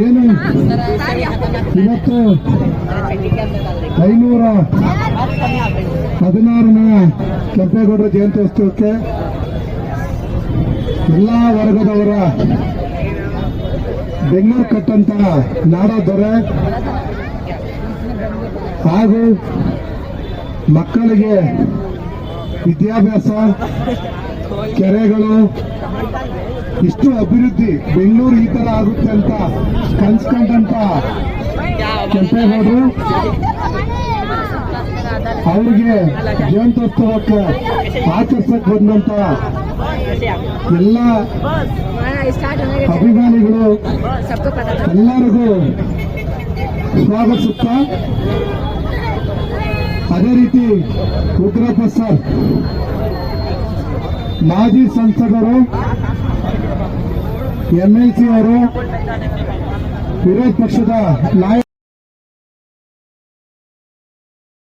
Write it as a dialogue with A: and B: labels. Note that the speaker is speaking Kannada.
A: ಏನು? ಇವತ್ತು ಐನೂರ ಹದಿನಾರನೇ ಕೆಂಪೇಗೌಡರ ಜಯಂತ್ಯೋತ್ಸವಕ್ಕೆ ಎಲ್ಲ ವರ್ಗದವರ ಬೆಂಗಳೂರು ಕಟ್ಟಂತ ನಾಡ ದೊರೆ ಹಾಗೂ ಮಕ್ಕಳಿಗೆ ವಿದ್ಯಾಭ್ಯಾಸ, ಕೆರೆಗಳು, ಇಷ್ಟು ಅಭಿವೃದ್ಧಿ, ಬೆಂಗಳೂರು ಈ ತರ ಆಗುತ್ತೆ ಅಂತ ಕನ್ಸ್ಕೊಂಡಂತ ಕೆಂಪೇಗೌಡರು, ಅವ್ರಿಗೆ ಜಯಂತ್ಯೋತ್ಸವಕ್ಕೆ ಆಚರಿಸಕ್ ಬಂದಂತ ಎಲ್ಲ ಅಭಿಮಾನಿಗಳು ಎಲ್ಲರಿಗೂ ಸ್ವಾಗತಿಸುತ್ತ ಅದೇ ರೀತಿ ಉಗ್ರಪ್ಪ ಸರ್ ಮಾಜಿ ಸಂಸದರು ಎಂಎಲ್ಸಿ ಅವರು ವಿರೋಧ ಪಕ್ಷದ ನಾಯಕ